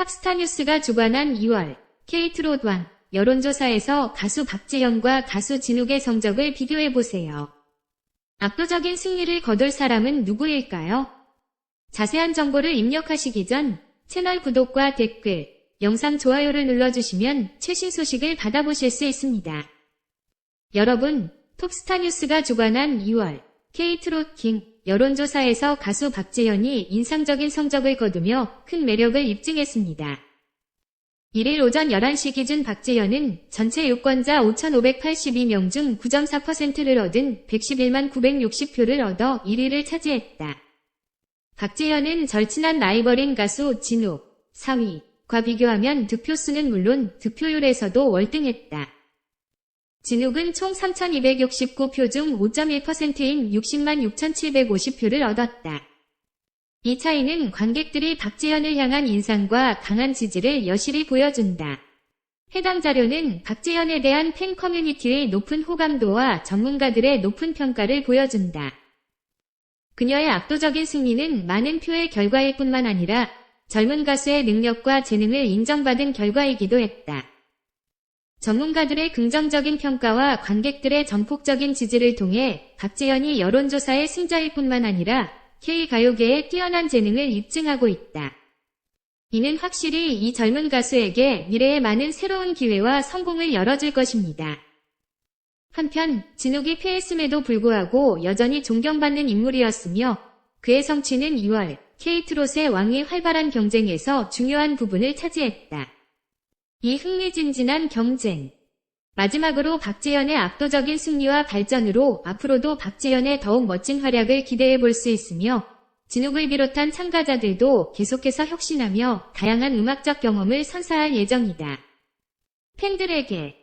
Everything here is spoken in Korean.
탑스타뉴스가 주관한 2월 케이트로드왕 여론조사에서 가수 박지현과 가수 진욱의 성적을 비교해보세요. 압도적인 승리를 거둘 사람은 누구일까요? 자세한 정보를 입력하시기 전 채널 구독과 댓글, 영상 좋아요를 눌러주시면 최신 소식을 받아보실 수 있습니다. 여러분, 톱스타 뉴스가 주관한 2월 케이트로킹 여론조사에서 가수 박재현이 인상적인 성적을 거두며 큰 매력을 입증했습니다. 1일 오전 11시 기준 박재현은 전체 유권자 5,582명 중 9.4%를 얻은 111만 960표를 얻어 1위를 차지했다. 박재현은 절친한 라이벌인 가수 진욱, 4위과 비교하면 득표수는 물론 득표율에서도 월등했다. 진욱은 총 3,269표 중 5.1%인 60만 6,750표를 얻었다. 이 차이는 관객들이 박재현을 향한 인상과 강한 지지를 여실히 보여준다. 해당 자료는 박재현에 대한 팬 커뮤니티의 높은 호감도와 전문가들의 높은 평가를 보여준다. 그녀의 압도적인 승리는 많은 표의 결과일 뿐만 아니라 젊은 가수의 능력과 재능을 인정받은 결과이기도 했다. 전문가들의 긍정적인 평가와 관객들의 전폭적인 지지를 통해 박재현이 여론조사의 승자일 뿐만 아니라 K가요계의 뛰어난 재능을 입증하고 있다. 이는 확실히 이 젊은 가수에게 미래에 많은 새로운 기회와 성공을 열어줄 것입니다. 한편 진욱이 패했음에도 불구하고 여전히 존경받는 인물이었으며 그의 성취는 2월 케이트롯의 왕의 활발한 경쟁에서 중요한 부분을 차지했다. 이 흥미진진한 경쟁. 마지막으로 박재현의 압도적인 승리와 발전으로 앞으로도 박재현의 더욱 멋진 활약을 기대해 볼 수 있으며 진욱을 비롯한 참가자들도 계속해서 혁신하며 다양한 음악적 경험을 선사할 예정이다. 팬들에게